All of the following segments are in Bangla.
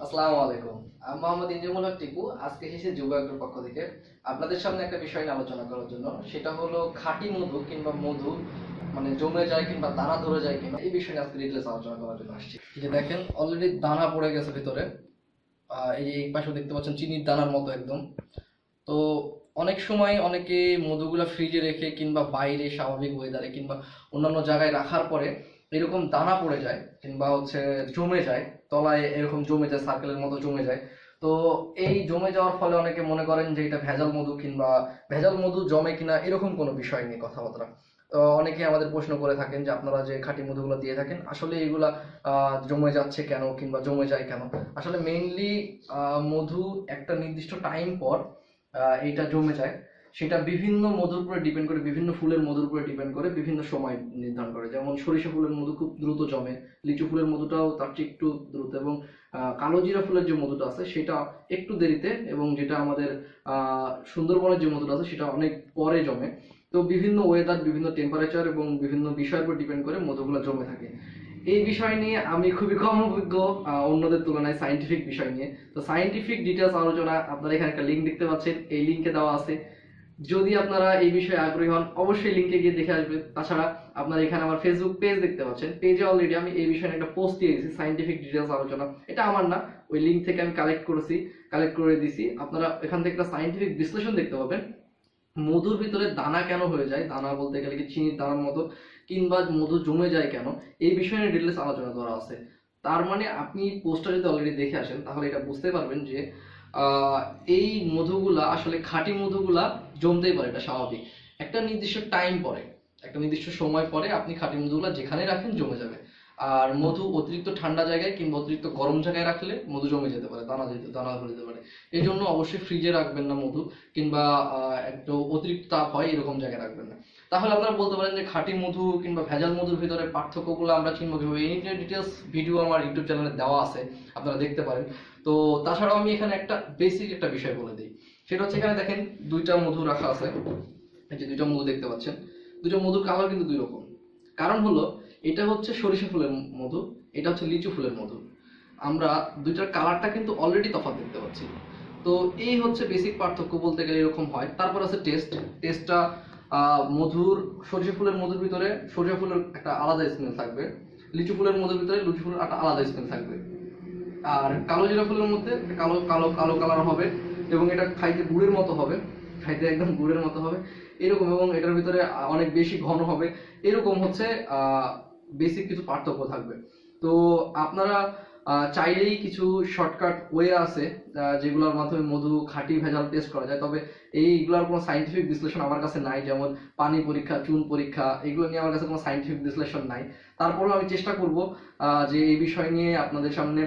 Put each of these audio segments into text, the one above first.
আসসালামু আলাইকুম। আজকে যুব পক্ষ থেকে। আপনাদের সামনে একটা বিষয় নিয়ে আলোচনা করার জন্য সেটা হলো খাঁটি মধু কিংবা মধু মানে জমে যায় কিংবা দানা ধরে যায় কিনা এই বিষয় আজকে আলোচনা করার জন্য দেখেন অলরেডি দানা পড়ে গেছে ভিতরে। আহ, এই যে এই পাশে দেখতে পাচ্ছেন চিনির দানার মতো একদম। তো অনেক সময় অনেকে মধুগুলা ফ্রিজে রেখে কিংবা বাইরে স্বাভাবিক ওয়েদারে কিংবা অন্যান্য জায়গায় রাখার পরে এরকম দানা পড়ে যায় কিংবা হচ্ছে জমে যায়। তলায় এরকম জমে যায় সার্কেলের মতো জমে যায়। তো এই জমে যাওয়ার ফলে অনেকে মনে করেন যে এটা ভেজাল মধু কিংবা ভেজাল মধু জমে কিনা এরকম কোনো বিষয় নেই কথাবার্তা। তো অনেকে আমাদের প্রশ্ন করে থাকেন যে আপনারা যে খাঁটি মধুগুলো দিয়ে থাকেন, আসলে এগুলা জমে যাচ্ছে কেন কিংবা জমে যায় কেন? আসলে মেইনলি মধু একটা নির্দিষ্ট টাইম পর এইটা জমে যায়। সেটা বিভিন্ন মধুর উপরে ডিপেন্ড করে, বিভিন্ন ফুলের মধুর উপরে ডিপেন্ড করে বিভিন্ন সময় নির্ধারণ করে। যেমন সরিষা ফুলের মধু খুব দ্রুত জমে, লিচু ফুলের মধুটাও তার চেয়ে একটু দ্রুত এবং কালো জিরা ফুলের যে মধুটা আছে সেটা একটু দেরিতে এবং যেটা আমাদের সুন্দরবনের যে মধুটা আছে সেটা অনেক পরে জমে। তো বিভিন্ন ওয়েদার বিভিন্ন টেম্পারেচার এবং বিভিন্ন বিষয়ের উপর ডিপেন্ড করে মধুগুলো জমে থাকে। এই বিষয় নিয়ে আমি খুবই কম অভিজ্ঞ অন্যদের তুলনায় সাইন্টিফিক বিষয় নিয়ে। তো সাইন্টিফিক ডিটেলস আলোচনা, আপনারা এখানে একটা লিঙ্ক দেখতে পাচ্ছেন, এই লিঙ্কে দেওয়া আছে। যদি আপনারা এই বিষয়ে আগ্রহী হন, অবশ্যই লিঙ্কে গিয়ে দেখে আসবেন। তাছাড়া আপনারা এখানে আমার ফেসবুক পেজ দেখতে পাচ্ছেন। পেজে অলরেডি আমি এই বিষয়ে একটা পোস্ট দিয়ে দিয়েছি সাইন্টিফিক ডিটেলস আলোচনা। এটা আমার না, ওই লিঙ্ক থেকে আমি কালেক্ট করেছি কালেক্ট করে দিয়েছি। আপনারা এখান থেকে একটা সাইন্টিফিক বিশ্লেষণ দেখতে পাবেন। মধুর ভিতরে দানা কেন হয়ে যায়? দানা বলতে গেলে কি চিনির দানার মতো? কিংবা মধু জমে যায় কেন? এই বিষয়ে ডিটেলস আলোচনা করা আছে। তার মানে আপনি পোস্টটা যদি অলরেডি দেখে আসেন, তাহলে এটা বুঝতে পারবেন যে এই মধুগুলা, আসলে খাঁটি মধুগুলা জমতেই পারে, এটা স্বাভাবিক। একটা নির্দিষ্ট টাইম পরে, একটা নির্দিষ্ট সময় পরে আপনি খাঁটি মধুগুলা যেখানে রাখেন জমে যাবে। আর মধু অতিরিক্ত ঠান্ডা জায়গায় কিংবা অতিরিক্ত গরম জায়গায় রাখলে মধু জমে যেতে পারে, দানা যেতে দানা ধরে যেতে পারে। এই জন্য অবশ্যই ফ্রিজে রাখবেন না মধু, কিংবা একটু অতিরিক্ত তাপ হয় এরকম জায়গায় রাখবেন না। তাহলে আপনারা বলতে পারেন যে খাঁটি মধু কিংবা ভেজাল মধুর ভিতরে পার্থক্যগুলো আমরা চিনবো কীভাবে, এই নিয়ে ডিটেলস ভিডিও আমার ইউটিউব চ্যানেলে দেওয়া আছে, আপনারা দেখতে পারেন। তো তাছাড়াও আমি এখানে একটা বেসিক একটা বিষয় বলে দিই। সেটা হচ্ছে এখানে দেখেন দুইটা মধু রাখা আছে। এই যে দুইটা মধু দেখতে পাচ্ছেন। দুইটা মধুর কালার কিন্তু দুই রকম। কারণ হলো, এটা হচ্ছে সরিষা ফুলের মধু, এটা হচ্ছে লিচু ফুলের মধু। আমরা দুইটার কালারটা কিন্তু অলরেডি তফাৎ দেখতে পাচ্ছি। তো এই হচ্ছে বেসিক পার্থক্য বলতে গেলে এরকম হয়। তারপর আছে টেস্ট টেস্টটা মধুর, সরিষা ফুলের মধুর ভিতরে সরিষা ফুলের একটা আলাদা স্মেল থাকবে। লিচু ফুলের মধুর ভিতরে লিচু ফুলের একটা আলাদা স্মেল থাকবে। আর কালো জিরা ফুলের মধ্যে কালো কালো কালো কালার হবে। এবং এটা খাইতে গুড়ের মতো হবে, খাইতে একদম গুড়ের মতো হবে। এরকম এবং এটার ভিতরে অনেক বেশি ঘন হবে। এরকম হচ্ছে বেসিক কিছু পার্থক্য থাকবে। তো আপনারা চাইলেই কিছু শর্টকাট ওয়ে আছে যেগুলোর মাধ্যমে মধু খাঁটি ভেজাল টেস্ট করা যায়। তবে এইগুলোর কোনো সাইন্টিফিক বিশ্লেষণ আমার কাছে নাই, যেমন পানি পরীক্ষা, চুন পরীক্ষা, এগুলো নিয়ে আমার কাছে কোনো সাইন্টিফিক বিশ্লেষণ নাই। তারপরেও আমি চেষ্টা করব যে এই বিষয় নিয়ে আপনাদের সামনে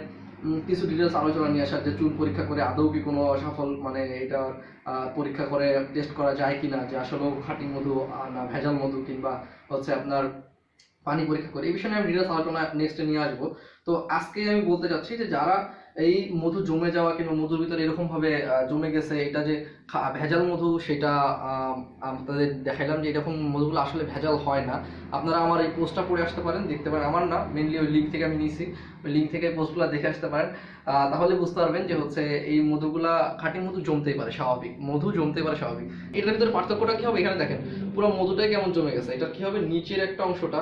কিছু ডিটেলস আলোচনা নিয়ে আসার যে চুন পরীক্ষা করে আদৌ কি কোনো সফল মানে এটা পরীক্ষা করে টেস্ট করা যায় কিনা, যে আসলেও খাঁটি মধু না ভেজাল মধু কিংবা হচ্ছে আপনার পানি পরীক্ষা করে, এই বিষয়ে আমি ডিটেলস আলোচনা নেক্সটে নিয়ে আসব। তো আজকে আমি বলতে চাচ্ছি যে যারা এই মধু জমে যাওয়া কিংবা মধুর ভিতরে এরকম ভাবে জমে গেছে, এটা যে ভেজাল মধু সেটা আপনাদের দেখাইলাম যে এরকম মধুগুলো আসলে ভেজাল হয় না। আপনারা আমার এই পোস্টটা পড়ে আসতে পারেন, দেখতে পারেন। আমার না মেনলি ওই লিঙ্ক থেকে আমি নিয়েছি ওই লিঙ্ক থেকে পোস্টগুলো দেখে আসতে পারেন। তাহলে বুঝতে পারবেন যে হচ্ছে এই মধুগুলা খাঁটি মধু জমতেই পারে, স্বাভাবিক। মধু জমতে পারে, স্বাভাবিক। এটার ভিতরে পার্থক্যটা কি হবে? এখানে দেখেন, পুরো মধুটাই কেমন জমে গেছে? এটা কি হবে? নিচের একটা অংশটা।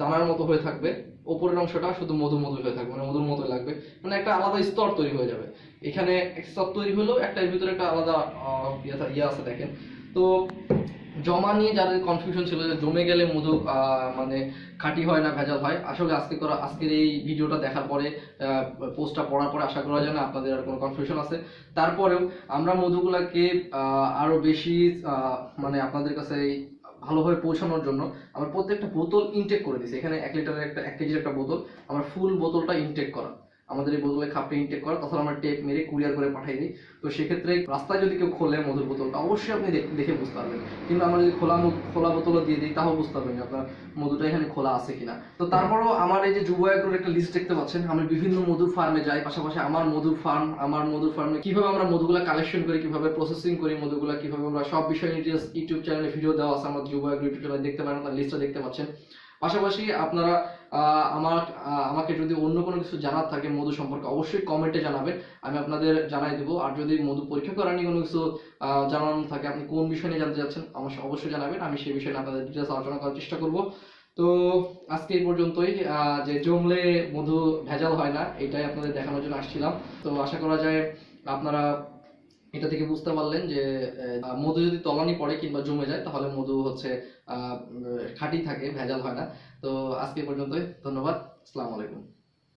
দানার মতো হয়ে থাকবে। ওপরের অংশটা শুধু মধু মধু হয়ে থাকবে মানে মধুর মতো লাগবে। মানে একটা আলাদা স্তর তৈরি হয়ে যাবে। এখানে স্তর তৈরি হলেও একটা ভিতরে একটা আলাদা ইয়ে আছে দেখেন। তো জমা নিয়ে যাদের কনফিউশন ছিল যে জমে গেলে মধু মানে খাঁটি হয় না ভেজাল হয় আসলে আজকে করা আজকের এই ভিডিওটা দেখার পরে পোস্টটা পড়ার পরে আশা করা যায় না আপনাদের আর কোনো কনফিউশন আছে। তারপরেও আমরা মধুগুলাকে আহ, আরও বেশি মানে আপনাদের কাছে ভালোভাবে পৌঁছানোর জন্য আমার প্রত্যেকটা বোতল ইনটেক করে দিছি এখানে এক লিটারের একটা, এক কেজির একটা বোতল। আমার ফুল বোতলটা ইনটেক করা। আমাদের এই বোতলে খাপটা ইনটেক করা, তাছাড়া আমরা টেপ মেরে কুরিয়ার করে পাঠিয়ে দিই তো সেক্ষেত্রে রাস্তায় যদি কেউ খোলে মধুর বোতলটা, অবশ্যই আপনি দেখ- বুঝতে পারবেন। কিন্তু আমরা যদি খোলা খোলা বোতলও দিয়ে দিই তাও বুঝতে পারবেন আপনার মধুটা এখানে খোলা আছে কিনা। তো তারপরেও আমার এই যে যুব এগ্রোর একটা লিস্ট দেখতে পাচ্ছেন, আমি বিভিন্ন মধুর ফার্মে যাই, পাশাপাশি আমার মধুর ফার্ম আমার মধুর ফার্মে কীভাবে আমরা মধুগুলা কালেকশন করি, কীভাবে প্রসেসিং করি মধুগুলা, কীভাবে আমরা সব বিষয় ইউটিউব চ্যানেলে ভিডিও দেওয়া আছে, আমার যুব এগ্রো ইউটিউব চ্যানেলে দেখতে পারেন আপনার লিস্টটা দেখতে পাচ্ছেন। পাশাপাশি আপনারা আমার আমাকে যদি অন্য কোনো কিছু জানার থাকে মধু সম্পর্কে অবশ্যই কমেন্টে জানাবেন। আমি আপনাদের জানাই দেবো। আর যদি মধু পরীক্ষা করা নিয়ে কোনো কিছু আহ, জানানোর থাকে আপনি কোন বিষয় নিয়ে জানতে চাচ্ছেন আমার অবশ্যই জানাবেন। আমি সেই বিষয়ে আপনাদের ডিটেলস আলোচনা করার চেষ্টা করব। তো আজকে এই পর্যন্তই। যে জমলে মধু ভেজাল হয় না এটাই আপনাদের দেখানোর জন্য আসছিলাম। তো আশা করা যায় আপনারা এটা থেকে বুঝতে পারলেন যে মধু যদি তলানি পড়ে কিংবা জমে যায়, তাহলে মধু হচ্ছে খাঁটি থাকে, ভেজাল হয় না। তো আজকে পর্যন্তই। ধন্যবাদ। আসসালামু আলাইকুম।